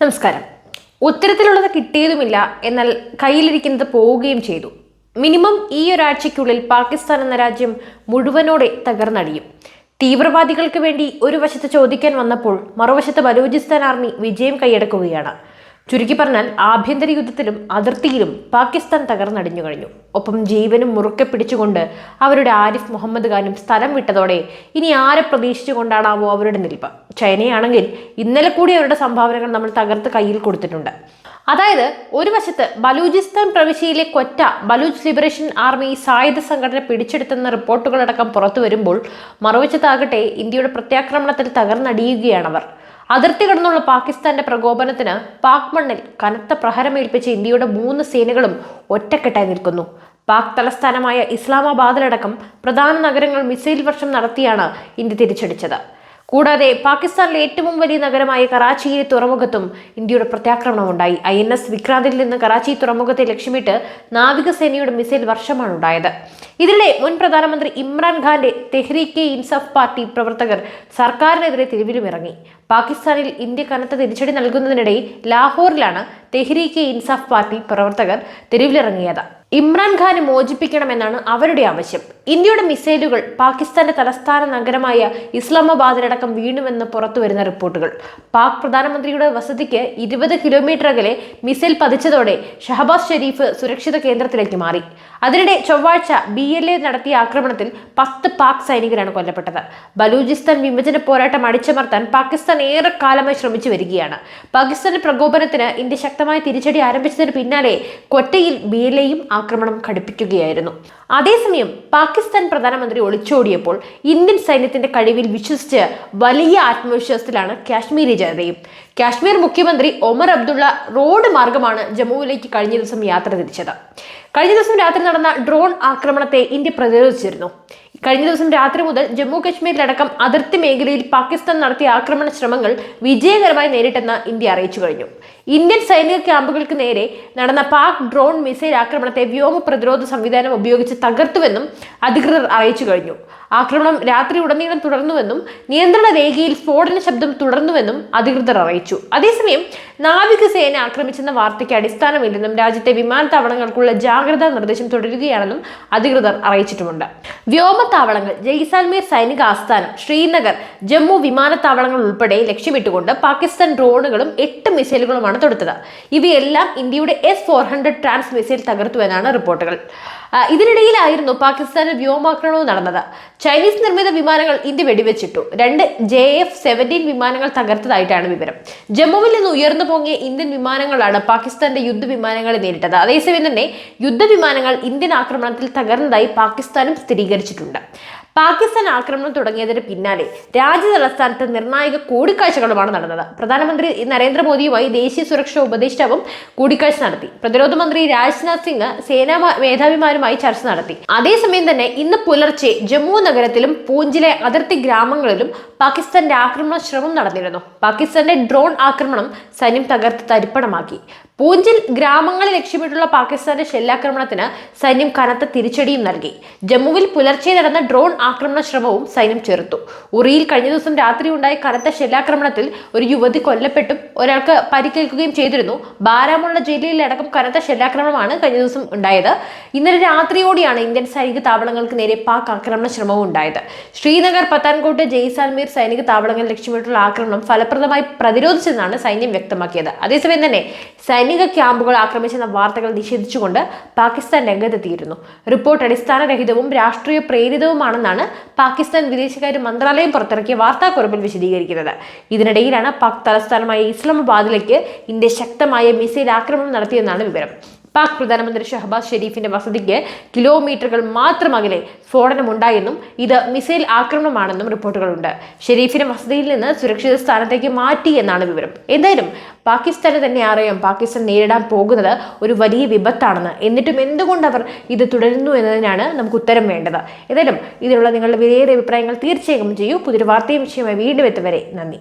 നമസ്കാരം. ഉത്തരത്തിലുള്ളത് കിട്ടിയതുമില്ല. എന്നാൽ കയ്യിലിരിക്കുന്നത് പോവുകയും ചെയ്തു. മിനിമം ഈ ഒരാഴ്ചയ്ക്കുള്ളിൽ പാകിസ്ഥാൻ എന്ന രാജ്യം മുഴുവനോടെ തകർന്നടിയും. തീവ്രവാദികൾക്ക് വേണ്ടി ഒരു വശത്ത് ചോദിക്കാൻ വന്നപ്പോൾ മറുവശത്ത് ബലൂചിസ്ഥാൻ ആർമി വിജയം കൈയടക്കുകയാണ്. ചുരുക്കി പറഞ്ഞാൽ ആഭ്യന്തര യുദ്ധത്തിലും അതിർത്തിയിലും പാകിസ്ഥാൻ തകർന്നടിഞ്ഞു കഴിഞ്ഞു. ഒപ്പം ജീവനും മുറുക്കെ പിടിച്ചുകൊണ്ട് അവരുടെ ആരിഫ് മുഹമ്മദ് ഖാനും സ്ഥലം വിട്ടതോടെ ഇനി ആരെ പ്രതീക്ഷിച്ചുകൊണ്ടാണാവോ അവരുടെ നിൽപ്പ്? ചൈനയാണെങ്കിൽ ഇന്നലെ കൂടി അവരുടെ സംഭാവനകൾ നമ്മൾ തകർത്ത് കയ്യിൽ കൊടുത്തിട്ടുണ്ട്. അതായത് ഒരു വശത്ത് ബലൂചിസ്ഥാൻ പ്രവിശ്യയിലെ കൊറ്റ ബലൂച്ച് ലിബറേഷൻ ആർമി സായുധ സംഘടന പിടിച്ചെടുത്തെന്ന റിപ്പോർട്ടുകളടക്കം പുറത്തു വരുമ്പോൾ മറുവശത്താകട്ടെ ഇന്ത്യയുടെ പ്രത്യാക്രമണത്തിൽ തകർന്നടിയുകയാണവർ. അതിർത്തി കടന്നുള്ള പാകിസ്ഥാന്റെ പ്രകോപനത്തിന് പാക് മണ്ണിൽ കനത്ത പ്രഹരമേൽപ്പിച്ച ഇന്ത്യയുടെ മൂന്ന് സേനകളും ഒറ്റക്കെട്ടായി നിൽക്കുന്നു. പാക് തലസ്ഥാനമായ ഇസ്ലാമാബാദിലടക്കം പ്രധാന നഗരങ്ങൾ മിസൈൽ വർഷം നടത്തിയാണ് ഇന്ത്യ തിരിച്ചടിച്ചത്. കൂടാതെ പാകിസ്ഥാനിലെ ഏറ്റവും വലിയ നഗരമായ കറാച്ചിയിലെ തുറമുഖത്തും ഇന്ത്യയുടെ പ്രത്യാക്രമണമുണ്ടായി. ഐ എൻ എസ് വിക്രാന്തിൽ നിന്ന് കറാച്ചി തുറമുഖത്തെ ലക്ഷ്യമിട്ട് നാവികസേനയുടെ മിസൈൽ വർഷമാണ് ഉണ്ടായത് ഇതിനിടെ മുൻ പ്രധാനമന്ത്രി ഇമ്രാൻഖാന്റെ തെഹ്രീക്കെ ഇൻസഫ് പാർട്ടി പ്രവർത്തകർ സർക്കാരിനെതിരെ തെരുവിലുമിറങ്ങി. പാകിസ്ഥാനിൽ ഇന്ത്യ കനത്ത തിരിച്ചടി നൽകുന്നതിനിടെ ലാഹോറിലാണ് തെഹ്രീക്കെ ഇൻസഫ് പാർട്ടി പ്രവർത്തകർ തെരുവിലിറങ്ങിയത്. ഇമ്രാൻഖാനെ മോചിപ്പിക്കണമെന്നാണ് അവരുടെ ആവശ്യം. ഇന്ത്യയുടെ മിസൈലുകൾ പാകിസ്ഥാന്റെ തലസ്ഥാന നഗരമായ ഇസ്ലാമാബാദിലടക്കം വീണുവെന്ന് പുറത്തുവരുന്ന റിപ്പോർട്ടുകൾ. പാക് പ്രധാനമന്ത്രിയുടെ വസതിക്ക് ഇരുപത് കിലോമീറ്റർ അകലെ മിസൈൽ പതിച്ചതോടെ ഷഹബാസ് ഷെരീഫ് സുരക്ഷിത കേന്ദ്രത്തിലേക്ക് മാറി. അതിനിടെ ചൊവ്വാഴ്ച ബി എൽ എ നടത്തിയ ആക്രമണത്തിൽ പത്ത് പാക് സൈനികരാണ് കൊല്ലപ്പെട്ടത്. ബലൂചിസ്ഥാൻ വിഭജന പോരാട്ടം അടിച്ചമർത്താൻ പാകിസ്ഥാൻ ഏറെ കാലമായി ശ്രമിച്ചു വരികയാണ്. പാകിസ്ഥാന്റെ പ്രകോപനത്തിന് ഇന്ത്യ ശക്തമായ തിരിച്ചടി ആരംഭിച്ചതിന് പിന്നാലെ കൊറ്റയിൽ ബി എൽ എയും ആക്രമണം ഘടിപ്പിക്കുകയായിരുന്നു. അതേസമയം പാകിസ്ഥാൻ പ്രധാനമന്ത്രി ഒളിച്ചോടിയപ്പോൾ ഇന്ത്യൻ സൈന്യത്തിന്റെ കഴിവിൽ വിശ്വസിച്ച് വലിയ ആത്മവിശ്വാസത്തിലാണ് കാശ്മീരി ജനതയും. കാശ്മീർ മുഖ്യമന്ത്രി ഒമർ അബ്ദുള്ള റോഡ് മാർഗമാണ് ജമ്മുവിലേക്ക് കഴിഞ്ഞ ദിവസം യാത്ര തിരിച്ചത്. കഴിഞ്ഞ ദിവസം രാത്രി നടന്ന ഡ്രോൺ ആക്രമണത്തെ ഇന്ത്യ പ്രതിരോധിച്ചിരുന്നു. കഴിഞ്ഞ ദിവസം രാത്രി മുതൽ ജമ്മു കശ്മീരിലടക്കം അതിർത്തി മേഖലയിൽ പാകിസ്ഥാൻ നടത്തിയ ആക്രമണ ശ്രമങ്ങൾ വിജയകരമായി നേരിട്ടെന്ന് ഇന്ത്യ അറിയിച്ചു കഴിഞ്ഞു. ഇന്ത്യൻ സൈനിക ക്യാമ്പുകൾക്ക് നേരെ നടന്ന പാക് ഡ്രോൺ മിസൈൽ ആക്രമണത്തെ വ്യോമ പ്രതിരോധ സംവിധാനം ഉപയോഗിച്ച് തകർത്തുവെന്നും അധികൃതർ അറിയിച്ചു കഴിഞ്ഞു. ആക്രമണം രാത്രി ഉടനീളം തുടർന്നുവെന്നും നിയന്ത്രണ രേഖയിൽ സ്ഫോടന ശബ്ദം തുടർന്നുവെന്നും അധികൃതർ അറിയിച്ചു. അതേസമയം നാവികസേന ആക്രമിച്ചെന്ന വാർത്തയ്ക്ക് അടിസ്ഥാനമില്ലെന്നും രാജ്യത്തെ വിമാനത്താവളങ്ങൾക്കുള്ള ജാഗ്രതാ നിർദ്ദേശം തുടരുകയാണെന്നും അധികൃതർ അറിയിച്ചിട്ടുമുണ്ട്. വ്യോമത്താവളങ്ങൾ ജയ്സാൽമീർ സൈനിക ആസ്ഥാനം ശ്രീനഗർ ജമ്മു വിമാനത്താവളങ്ങൾ ഉൾപ്പെടെ ലക്ഷ്യമിട്ടുകൊണ്ട് പാകിസ്ഥാൻ ഡ്രോണുകളും എട്ട് മിസൈലുകളുമാണ് തൊടുത്തത്. ഇവയെല്ലാം ഇന്ത്യയുടെ എസ് ഫോർ ഹൺഡ്രഡ് ട്രാൻസ് മിസൈൽ തകർത്തുവെന്നാണ് റിപ്പോർട്ടുകൾ. ഇതിനിടയിലായിരുന്നു പാകിസ്ഥാനിൽ വ്യോമാക്രമണവും നടന്നത്. ചൈനീസ് നിർമ്മിത വിമാനങ്ങൾ ഇന്ത്യ വെടിവെച്ചിട്ടു. രണ്ട് ജെ എഫ് സെവന്റീൻ വിമാനങ്ങൾ തകർത്തതായിട്ടാണ് വിവരം. ജമ്മുവിൽ നിന്ന് ഉയർന്നു പൊങ്ങിയ ഇന്ത്യൻ വിമാനങ്ങളാണ് പാകിസ്ഥാന്റെ യുദ്ധവിമാനങ്ങളെ നേരിട്ടത്. അതേസമയം തന്നെ യുദ്ധവിമാനങ്ങൾ ഇന്ത്യൻ ആക്രമണത്തിൽ തകർന്നതായി പാകിസ്ഥാനും സ്ഥിരീകരിച്ചിട്ടുണ്ട്. പാകിസ്ഥാൻ ആക്രമണം തുടങ്ങിയതിന് പിന്നാലെ രാജ്യ തലസ്ഥാനത്ത് നിർണായക കൂടിക്കാഴ്ചകളുമാണ് നടന്നത്. പ്രധാനമന്ത്രി നരേന്ദ്രമോദിയുമായി ദേശീയ സുരക്ഷാ ഉപദേഷ്ടാവും കൂടിക്കാഴ്ച നടത്തി. പ്രതിരോധ മന്ത്രി രാജ്നാഥ് സിംഗ് സേനാ മേധാവിമാരുമായി ചർച്ച നടത്തി. അതേസമയം തന്നെ ഇന്ന് പുലർച്ചെ ജമ്മു നഗരത്തിലും പൂഞ്ചിലെ അതിർത്തി ഗ്രാമങ്ങളിലും പാകിസ്ഥാന്റെ ആക്രമണ ശ്രമം നടന്നിരുന്നു. പാകിസ്ഥാന്റെ ഡ്രോൺ ആക്രമണം സൈന്യം തകർത്ത് തരിപ്പണമാക്കി. പൂഞ്ചിൽ ഗ്രാമങ്ങളെ ലക്ഷ്യമിട്ടുള്ള പാകിസ്ഥാന്റെ ഷെല്ലാക്രമണത്തിന് സൈന്യം കനത്ത തിരിച്ചടിയും നൽകി. ജമ്മുവിൽ പുലർച്ചെ നടന്ന ഡ്രോൺ ആക്രമണ ശ്രമവും സൈന്യം ചെറുത്തു. ഉറിയിൽ കഴിഞ്ഞ ദിവസം രാത്രി ഉണ്ടായ കനത്ത ഷെല്ലാക്രമണത്തിൽ ഒരു യുവതി കൊല്ലപ്പെട്ടും ഒരാൾക്ക് പരിക്കേൽക്കുകയും ചെയ്തിരുന്നു. ബാരാമുള്ള ജില്ലയിലടക്കം കനത്ത ഷെല്ലാക്രമണമാണ് കഴിഞ്ഞ ദിവസം ഉണ്ടായത്. ഇന്നലെ രാത്രിയോടെയാണ് ഇന്ത്യൻ സൈനിക താവളങ്ങൾക്ക് നേരെ പാക് ആക്രമണ ശ്രമവും ഉണ്ടായത്. ശ്രീനഗർ പത്താൻകോട്ട് ജയ്സാൽമീർ സൈനിക താവളങ്ങൾ ലക്ഷ്യമിട്ടുള്ള ആക്രമണം ഫലപ്രദമായി പ്രതിരോധിച്ചെന്നാണ് സൈന്യം വ്യക്തമാക്കിയത്. അതേസമയം തന്നെ സൈനിക ക്യാമ്പുകൾ ആക്രമിച്ചെന്ന വാർത്തകൾ നിഷേധിച്ചുകൊണ്ട് പാകിസ്ഥാൻ രംഗത്തെത്തിയിരുന്നു. റിപ്പോർട്ട് അടിസ്ഥാനരഹിതവും രാഷ്ട്രീയ പ്രേരിതവുമാണെന്നാണ് പാകിസ്ഥാൻ വിദേശകാര്യ മന്ത്രാലയം പുറത്തിറക്കിയ വാർത്താക്കുറിപ്പിൽ വിശദീകരിക്കുന്നത്. ഇതിനിടയിലാണ് പാക് തലസ്ഥാനമായ ഇസ്ലാമാബാദിലേക്ക് ഇന്ത്യ ശക്തമായ മിസൈൽ ആക്രമണം നടത്തിയെന്നാണ് വിവരം. പാക് പ്രധാനമന്ത്രി ഷഹബാസ് ഷെരീഫിന്റെ വസതിക്ക് കിലോമീറ്ററുകൾ മാത്രം അകലെ സ്ഫോടനമുണ്ടായെന്നും ഇത് മിസൈൽ ആക്രമണമാണെന്നും റിപ്പോർട്ടുകളുണ്ട്. ഷെരീഫിന്റെ വസതിയിൽ നിന്ന് സുരക്ഷിത സ്ഥാനത്തേക്ക് മാറ്റി എന്നാണ് വിവരം. എന്തായാലും പാകിസ്ഥാന് തന്നെ അറിയാം പാകിസ്ഥാൻ നേരിടാൻ പോകുന്നത് ഒരു വലിയ വിപത്താണെന്ന്. എന്നിട്ടും എന്തുകൊണ്ട് അവർ ഇത് തുടരുന്നു എന്നതിനാണ് നമുക്ക് ഉത്തരം വേണ്ടത്. ഏതായാലും ഇതിനുള്ള നിങ്ങളുടെ വിലയേറിയ അഭിപ്രായങ്ങൾ തീർച്ചയായും ചെയ്യൂ. പുതിയൊരു വാർത്തയും വിഷയമായി വീണ്ടും എത്തുവരെ നന്ദി.